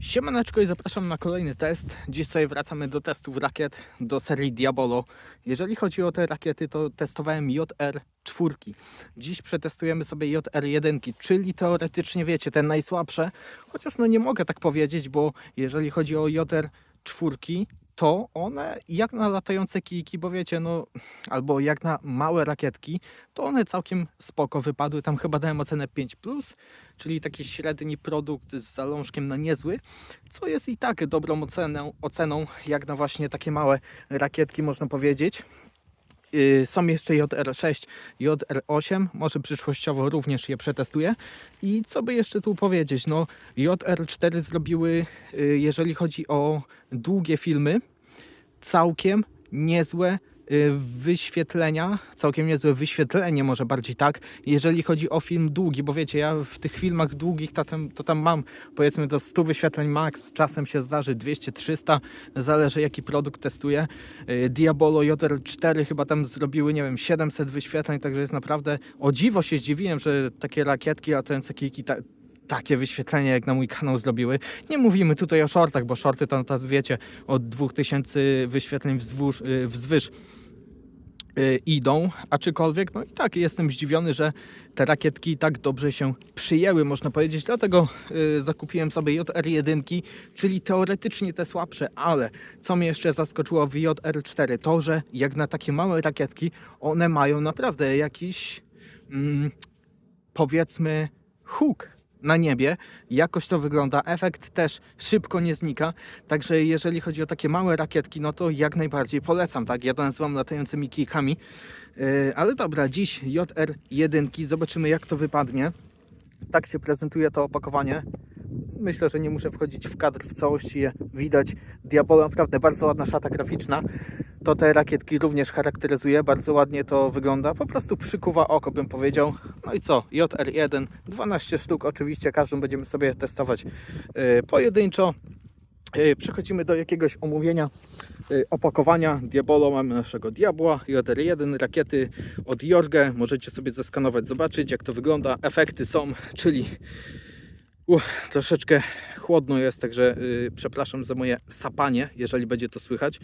Siemaneczko i zapraszam na kolejny test. Sobie wracamy do testów rakiet do serii Diabolo. Jeżeli chodzi o te rakiety, to testowałem JR4. Dziś przetestujemy sobie JR1, czyli teoretycznie wiecie, te najsłabsze. Chociaż no nie mogę tak powiedzieć, bo jeżeli chodzi o JR4, to one jak na latające kijki, bo wiecie, no albo jak na małe rakietki, to one całkiem spoko wypadły. Tam chyba dałem ocenę 5+, czyli taki średni produkt z zalążkiem na niezły, co jest i tak dobrą oceną, oceną jak na właśnie takie małe rakietki, można powiedzieć. Yy, Są jeszcze JR6, JR8, może przyszłościowo również je przetestuję. I co by jeszcze tu powiedzieć? No, JR4 zrobiły, yy, jeżeli chodzi o długie filmy, całkiem niezłe y, wyświetlenia, całkiem niezłe wyświetlenie, może bardziej tak, jeżeli chodzi o film długi, bo wiecie, ja w tych filmach długich to tam, to tam mam powiedzmy do 100 wyświetleń max, czasem się zdarzy 200-300, zależy jaki produkt testuję. Y, Diabolo JR4 chyba tam zrobiły, nie wiem, 700 wyświetleń, także jest naprawdę, o dziwo się zdziwiłem, że takie rakietki kijki ta, takie wyświetlenia jak na mój kanał zrobiły. Nie mówimy tutaj o shortach, bo shorty to, to wiecie, od 2000 wyświetleń wzwórz, y, wzwyż y, idą, aczkolwiek no i tak jestem zdziwiony, że te rakietki tak dobrze się przyjęły, można powiedzieć, dlatego y, zakupiłem sobie JR1, czyli teoretycznie te słabsze, ale co mnie jeszcze zaskoczyło w JR4, to że jak na takie małe rakietki, one mają naprawdę jakiś mm, powiedzmy huk na niebie. Jakoś to wygląda. Efekt też szybko nie znika. Także jeżeli chodzi o takie małe rakietki, no to jak najbardziej polecam. Tak, ja to nazywam latającymi kijkami. Yy, ale dobra, dziś JR1. Zobaczymy jak to wypadnie. Tak się prezentuje to opakowanie. Myślę, że nie muszę wchodzić w kadr w całości. Je widać. Diabolo naprawdę bardzo ładna szata graficzna. To te rakietki również charakteryzuje. Bardzo ładnie to wygląda. Po prostu przykuwa oko, bym powiedział. No i co? JR1, 12 sztuk. Oczywiście każdą będziemy sobie testować yy, pojedynczo. Yy, Przechodzimy do jakiegoś omówienia yy, opakowania. Diabolo mamy naszego Diabła, JR1, rakiety od Jorge. Możecie sobie zeskanować, zobaczyć jak to wygląda. Efekty są, czyli Uch, troszeczkę chłodno jest, także yy, przepraszam za moje sapanie, jeżeli będzie to słychać.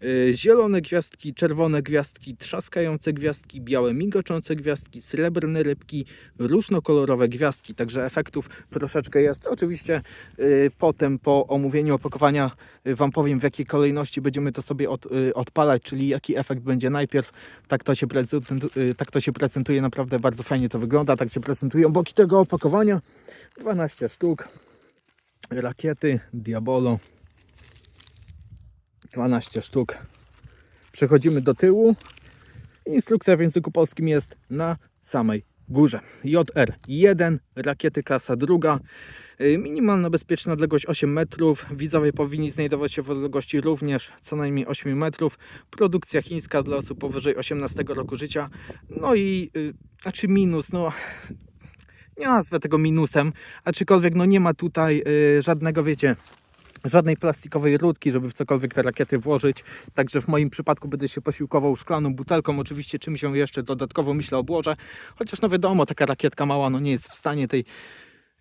Yy, zielone gwiazdki, czerwone gwiazdki, trzaskające gwiazdki, białe migoczące gwiazdki, srebrne rybki, różnokolorowe gwiazdki, także efektów troszeczkę jest. Oczywiście yy, potem po omówieniu opakowania yy, Wam powiem w jakiej kolejności będziemy to sobie od, odpalać, czyli jaki efekt będzie najpierw. Tak to, się prezentuje, tak to się prezentuje, naprawdę bardzo fajnie to wygląda, tak się prezentują boki tego opakowania. 12 sztuk rakiety Diabolo 12 sztuk przechodzimy do tyłu instrukcja w języku polskim jest na samej górze JR1 rakiety klasa druga Y, Minimalna bezpieczna odległość 8 metrów. Widzowie powinni znajdować się w odległości również co najmniej 8 metrów. Produkcja chińska dla osób powyżej 18 roku życia. No i y, znaczy minus, no nie nazwę tego minusem, aczkolwiek no nie ma tutaj y, żadnego, wiecie, żadnej plastikowej rurki, żeby w cokolwiek te rakiety włożyć. Także w moim przypadku będę się posiłkował szklaną butelką, oczywiście czymś się jeszcze dodatkowo myślę obłożę. Chociaż no wiadomo, taka rakietka mała no nie jest w stanie tej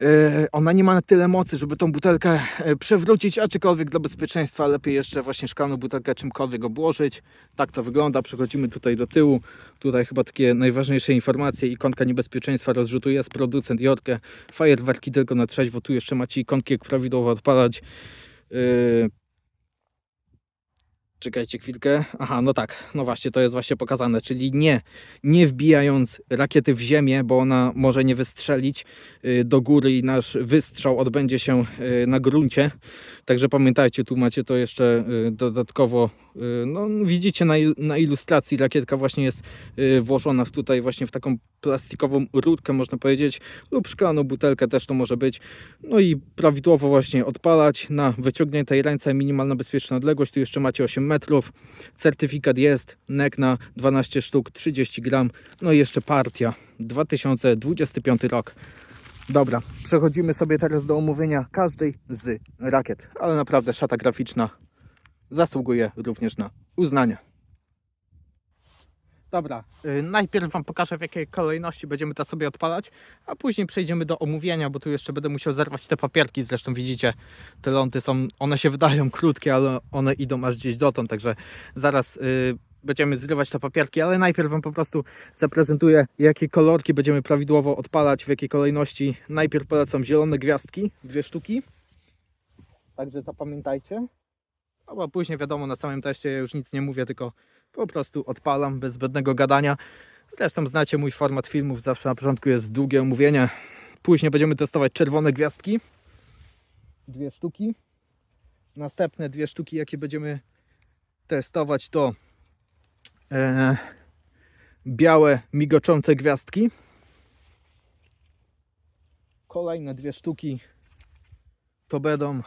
e, ona nie ma na tyle mocy, żeby tą butelkę e, przewrócić, aczkolwiek dla bezpieczeństwa lepiej jeszcze właśnie szklaną butelkę czymkolwiek obłożyć. Tak to wygląda. Przechodzimy tutaj do tyłu. Tutaj chyba takie najważniejsze informacje. Ikonka niebezpieczeństwa rozrzutu jest. Producent Jorkę. Fajerwerki tylko na trzeźwo. Tu jeszcze macie ikonki, jak prawidłowo odpalać. Yy... Czekajcie chwilkę. Aha, no tak, no właśnie, to jest właśnie pokazane, czyli nie, nie wbijając rakiety w ziemię, bo ona może nie wystrzelić yy, do góry i nasz wystrzał odbędzie się yy, na gruncie. Także pamiętajcie, tu macie to jeszcze yy, dodatkowo. No, widzicie na, na ilustracji, rakietka właśnie jest włożona w tutaj właśnie w taką plastikową rurkę, można powiedzieć, lub szklaną butelkę też to może być. No i prawidłowo właśnie odpalać na wyciągniętej ręce, minimalna bezpieczna odległość, tu jeszcze macie 8 metrów, certyfikat jest, NEC na 12 sztuk, 30 gram, no i jeszcze partia, 2025 rok. Dobra, przechodzimy sobie teraz do omówienia każdej z rakiet, ale naprawdę szata graficzna zasługuje również na uznanie. Dobra, y, najpierw Wam pokażę w jakiej kolejności będziemy to sobie odpalać, a później przejdziemy do omówienia, bo tu jeszcze będę musiał zerwać te papierki. Zresztą widzicie, te ląty są, one się wydają krótkie, ale one idą aż gdzieś dotąd, także zaraz y, będziemy zrywać te papierki, ale najpierw Wam po prostu zaprezentuję, jakie kolorki będziemy prawidłowo odpalać, w jakiej kolejności. Najpierw polecam zielone gwiazdki, dwie sztuki, także zapamiętajcie. No bo później wiadomo, na samym teście ja już nic nie mówię, tylko po prostu odpalam bez zbędnego gadania. Zresztą znacie mój format filmów, zawsze na początku jest długie omówienie. Później będziemy testować czerwone gwiazdki. Dwie sztuki. Następne dwie sztuki, jakie będziemy testować, to e, białe, migoczące gwiazdki. Kolejne dwie sztuki to będą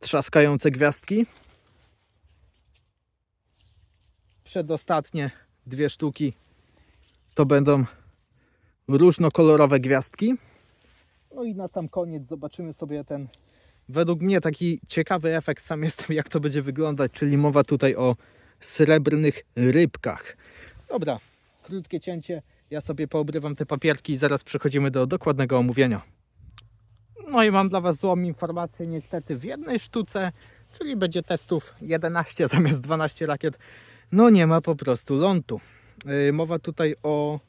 trzaskające gwiazdki. Przedostatnie dwie sztuki to będą różnokolorowe gwiazdki. No i na sam koniec zobaczymy sobie ten według mnie taki ciekawy efekt. Sam jestem jak to będzie wyglądać, czyli mowa tutaj o srebrnych rybkach. Dobra, krótkie cięcie. Ja sobie poobrywam te papierki i zaraz przechodzimy do dokładnego omówienia. No i mam dla Was złą informację niestety w jednej sztuce, czyli będzie testów 11 zamiast 12 rakiet. No nie ma po prostu lądu. Yy, mowa tutaj o,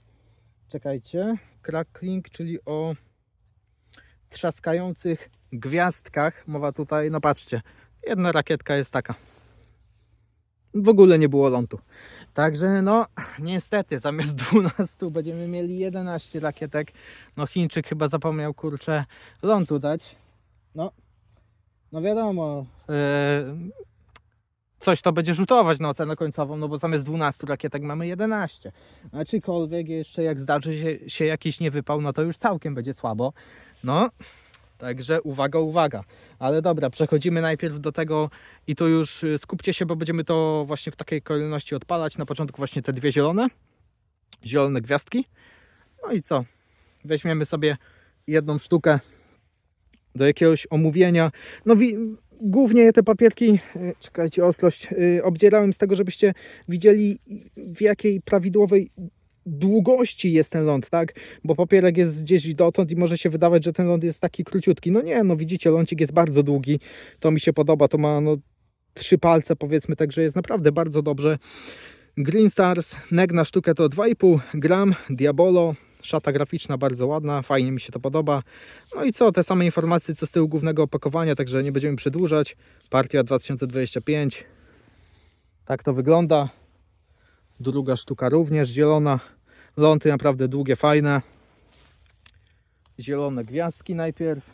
czekajcie, crackling, czyli o trzaskających gwiazdkach. Mowa tutaj, no patrzcie, jedna rakietka jest taka. W ogóle nie było lądu. Także no, niestety, zamiast 12 będziemy mieli 11 rakietek. No Chińczyk chyba zapomniał, kurczę, lądu dać. No, no wiadomo, e, coś to będzie rzutować na ocenę końcową, no bo zamiast 12 rakietek mamy 11. Aczkolwiek jeszcze jak zdarzy się, się jakiś niewypał, no to już całkiem będzie słabo. No, także uwaga, uwaga. Ale dobra, przechodzimy najpierw do tego i tu już y, skupcie się, bo będziemy to właśnie w takiej kolejności odpalać. Na początku właśnie te dwie zielone, zielone gwiazdki. No i co? Weźmiemy sobie jedną sztukę do jakiegoś omówienia. No głównie te papierki, y, czekajcie, ostrość, y, obdzierałem z tego, żebyście widzieli w jakiej prawidłowej długości jest ten ląd, tak? Bo papierek jest gdzieś dotąd i może się wydawać, że ten ląd jest taki króciutki. No nie, no widzicie, lącik jest bardzo długi. To mi się podoba, to ma no trzy palce powiedzmy, także jest naprawdę bardzo dobrze. Green Stars, neg na sztukę to 2,5 gram, Diabolo, szata graficzna bardzo ładna, fajnie mi się to podoba. No i co, te same informacje co z tyłu głównego opakowania, także nie będziemy przedłużać. Partia 2025. Tak to wygląda. Druga sztuka również zielona. Ląty naprawdę długie, fajne. Zielone gwiazdki najpierw.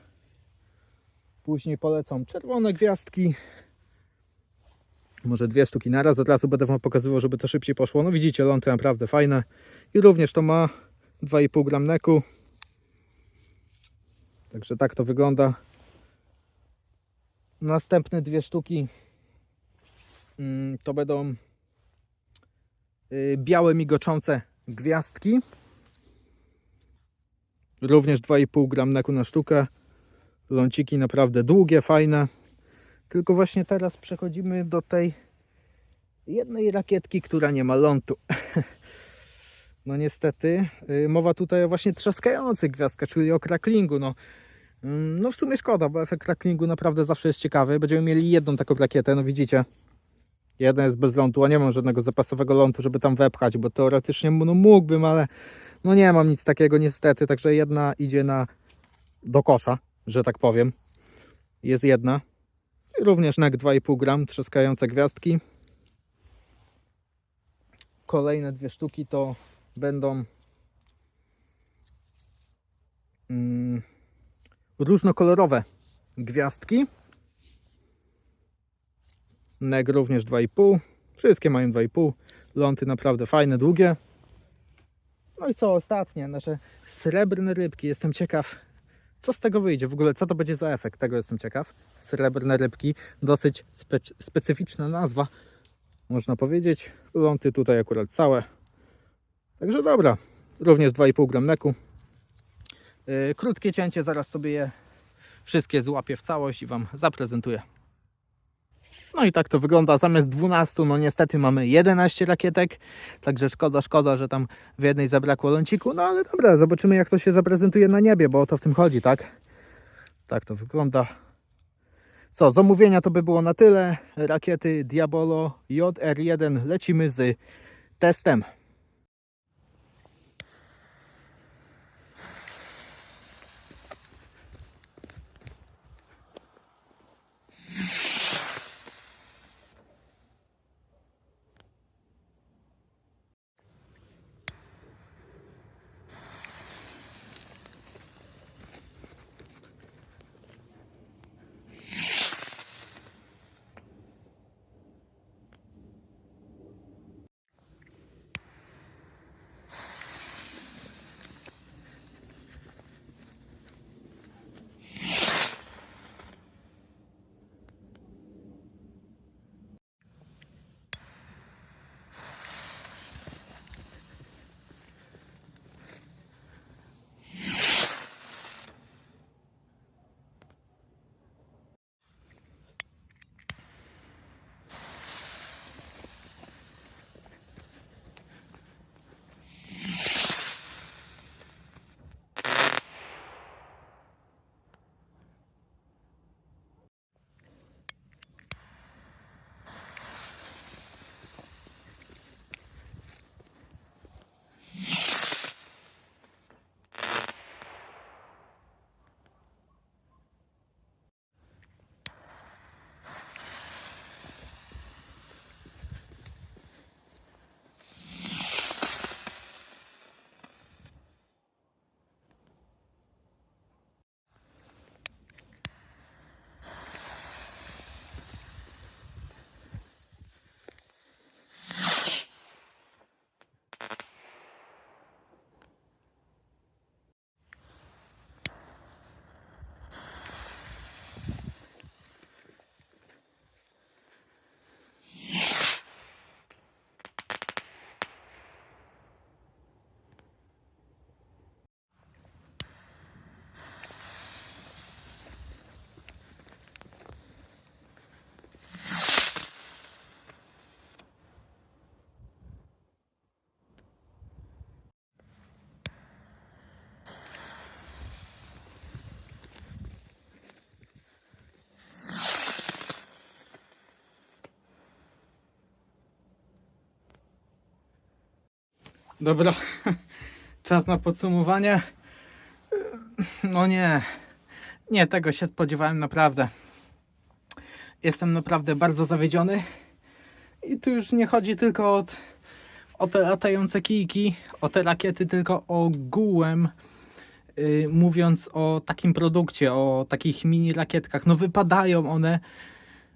Później polecą czerwone gwiazdki. Może dwie sztuki naraz. Od razu będę Wam pokazywał, żeby to szybciej poszło. No widzicie, ląty naprawdę fajne. I również to ma 2,5 gram neku. Także tak to wygląda. Następne dwie sztuki mm, to będą y, białe migoczące gwiazdki. Również 2,5 gram neku na sztukę. Ląciki naprawdę długie, fajne. Tylko właśnie teraz przechodzimy do tej jednej rakietki, która nie ma lądu. No niestety, y, mowa tutaj o właśnie trzaskających gwiazdkach, czyli o cracklingu. No, Ym, no w sumie szkoda, bo efekt cracklingu naprawdę zawsze jest ciekawy. Będziemy mieli jedną taką rakietę, no widzicie. Jedna jest bez lądu, a nie mam żadnego zapasowego lądu, żeby tam wepchać, bo teoretycznie no mógłbym, ale no nie mam nic takiego niestety, także jedna idzie na do kosza, że tak powiem. Jest jedna. I również NEC 2,5 gram, trzaskające gwiazdki. Kolejne dwie sztuki to będą mm, różnokolorowe gwiazdki. NEG również 2,5. Wszystkie mają 2,5. Ląty naprawdę fajne, długie. No i co ostatnie, nasze srebrne rybki. Jestem ciekaw, co z tego wyjdzie. W ogóle, co to będzie za efekt, tego jestem ciekaw. Srebrne rybki, dosyć spe specyficzna nazwa, można powiedzieć. Ląty tutaj akurat całe. Także dobra, również 2,5 gram neku. Yy, krótkie cięcie, zaraz sobie je wszystkie złapię w całość i Wam zaprezentuję. No i tak to wygląda. Zamiast 12, no niestety mamy 11 rakietek. Także szkoda, szkoda, że tam w jednej zabrakło ląciku. No ale dobra, zobaczymy jak to się zaprezentuje na niebie, bo o to w tym chodzi, tak? Tak to wygląda. Co, zamówienia to by było na tyle. Rakiety Diabolo JR1 lecimy z testem. Dobra, czas na podsumowanie. No nie, nie, tego się spodziewałem naprawdę. Jestem naprawdę bardzo zawiedziony. I tu już nie chodzi tylko o, o te latające kijki, o te rakiety, tylko ogółem. Yy, mówiąc o takim produkcie, o takich mini rakietkach, no wypadają one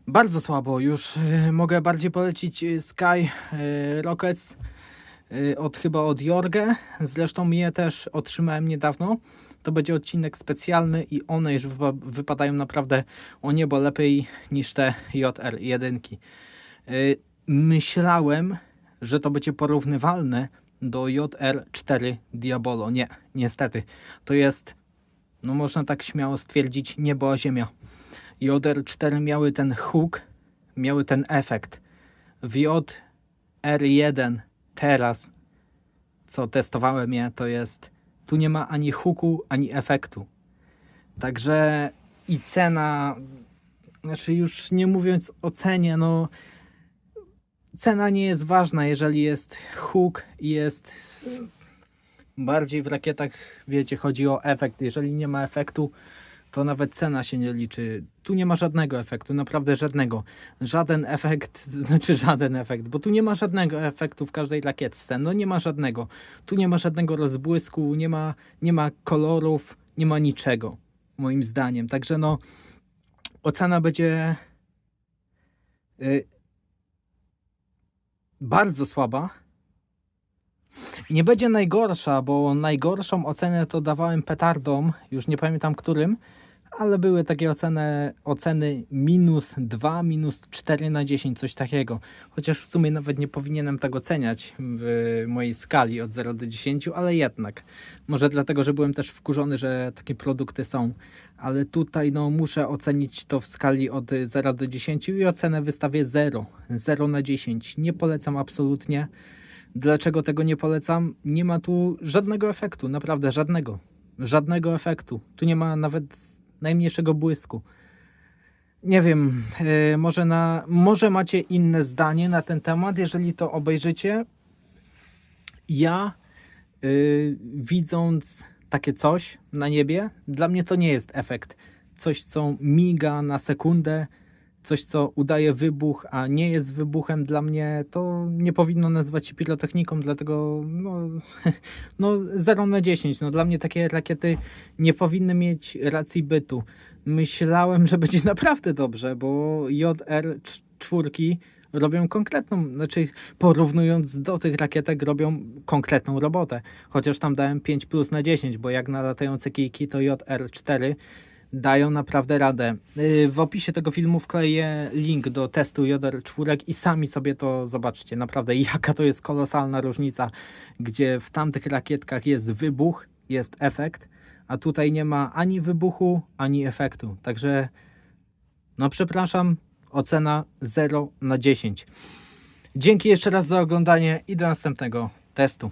bardzo słabo. Już yy, mogę bardziej polecić yy, Sky yy, Rockets y, od chyba od Jorge. Zresztą je też otrzymałem niedawno. To będzie odcinek specjalny i one już wypa wypadają naprawdę o niebo lepiej niż te JR1. Y, Myślałem, że to będzie porównywalne do JR4 Diabolo. Nie, niestety. To jest, no można tak śmiało stwierdzić, niebo a ziemia. JR4 miały ten hook, miały ten efekt. W JR1 teraz, co testowałem je, to jest tu nie ma ani hooku, ani efektu. Także i cena, znaczy już nie mówiąc o cenie, no cena nie jest ważna, jeżeli jest hook i jest bardziej w rakietach, wiecie, chodzi o efekt. Jeżeli nie ma efektu, to nawet cena się nie liczy. Tu nie ma żadnego efektu, naprawdę żadnego. Żaden efekt, znaczy żaden efekt, bo tu nie ma żadnego efektu w każdej rakietce. No nie ma żadnego. Tu nie ma żadnego rozbłysku, nie ma, nie ma kolorów, nie ma niczego, moim zdaniem. Także no, ocena będzie y, bardzo słaba. Nie będzie najgorsza, bo najgorszą ocenę to dawałem petardom, już nie pamiętam którym, ale były takie oceny, oceny minus 2, minus 4 na 10, coś takiego. Chociaż w sumie nawet nie powinienem tak oceniać w mojej skali od 0 do 10, ale jednak. Może dlatego, że byłem też wkurzony, że takie produkty są. Ale tutaj no, muszę ocenić to w skali od 0 do 10 i ocenę wystawię 0. 0 na 10. Nie polecam absolutnie. Dlaczego tego nie polecam? Nie ma tu żadnego efektu, naprawdę żadnego. Żadnego efektu. Tu nie ma nawet najmniejszego błysku. Nie wiem, e, może, na, może macie inne zdanie na ten temat, jeżeli to obejrzycie. Ja, y, widząc takie coś na niebie, dla mnie to nie jest efekt. Coś, co miga na sekundę, coś, co udaje wybuch, a nie jest wybuchem, dla mnie to nie powinno nazywać się pirotechniką, dlatego no, no 0 na 10. No, dla mnie takie rakiety nie powinny mieć racji bytu. Myślałem, że będzie naprawdę dobrze, bo JR4 robią konkretną, znaczy porównując do tych rakietek robią konkretną robotę. Chociaż tam dałem 5 plus na 10, bo jak na latające kijki to JR4 dają naprawdę radę. Yy, W opisie tego filmu wkleję link do testu JR4 i sami sobie to zobaczcie. Naprawdę jaka to jest kolosalna różnica, gdzie w tamtych rakietkach jest wybuch, jest efekt, a tutaj nie ma ani wybuchu, ani efektu. Także no przepraszam, ocena 0 na 10. Dzięki jeszcze raz za oglądanie i do następnego testu.